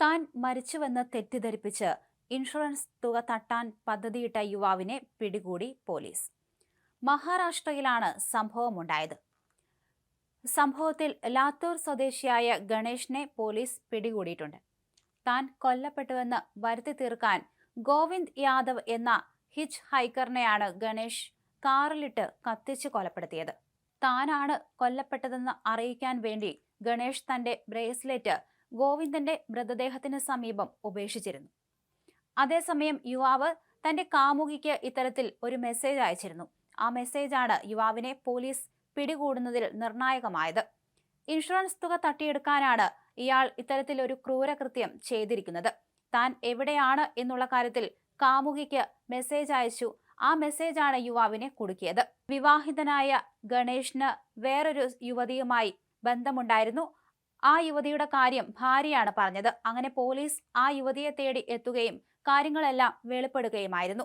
താൻ മരിച്ചുവെന്ന് തെറ്റിദ്ധരിപ്പിച്ച് ഇൻഷുറൻസ് തുക തട്ടാൻ പദ്ധതിയിട്ട യുവാവിനെ പിടികൂടി പോലീസ്. മഹാരാഷ്ട്രയിലാണ് സംഭവമുണ്ടായത്. സംഭവത്തിൽ ലാത്തൂർ സ്വദേശിയായ ഗണേഷിനെ പോലീസ് പിടികൂടിയിട്ടുണ്ട്. താൻ കൊല്ലപ്പെട്ടുവെന്ന് വരുത്തി തീർക്കാൻ ഗോവിന്ദ് യാദവ് എന്ന ഹിച്ച് ഹൈക്കറിനെയാണ് ഗണേഷ് കാറിലിട്ട് കത്തിച്ച് കൊലപ്പെടുത്തിയത്. താനാണ് കൊല്ലപ്പെട്ടതെന്ന് അറിയിക്കാൻ വേണ്ടി ഗണേഷ് തന്റെ ബ്രേസ്ലെറ്റ് ഗോവിന്ദന്റെ മൃതദേഹത്തിന് സമീപം ഉപേക്ഷിച്ചിരുന്നു. അതേസമയം യുവാവ് തന്റെ കാമുകിക്ക് ഇത്തരത്തിൽ ഒരു മെസ്സേജ് അയച്ചിരുന്നു. ആ മെസ്സേജാണ് യുവാവിനെ പോലീസ് പിടികൂടുന്നതിൽ നിർണായകമായത്. ഇൻഷുറൻസ് തുക തട്ടിയെടുക്കാനാണ് ഇയാൾ ഇത്തരത്തിലൊരു ക്രൂരകൃത്യം ചെയ്തിരിക്കുന്നത്. താൻ എവിടെയാണ് എന്നുള്ള കാര്യത്തിൽ കാമുകിക്ക് മെസ്സേജ് അയച്ചു. ആ മെസ്സേജാണ് യുവാവിനെ കുടുക്കിയത്. വിവാഹിതനായ ഗണേഷിന് വേറൊരു യുവതിയുമായി ബന്ധമുണ്ടായിരുന്നു. ആ യുവതിയുടെ കാര്യം ഭാര്യയാണ് പറഞ്ഞത്. അങ്ങനെ പോലീസ് ആ യുവതിയെ തേടി എത്തുകയും കാര്യങ്ങളെല്ലാം വെളിപ്പെടുകയുമായിരുന്നു.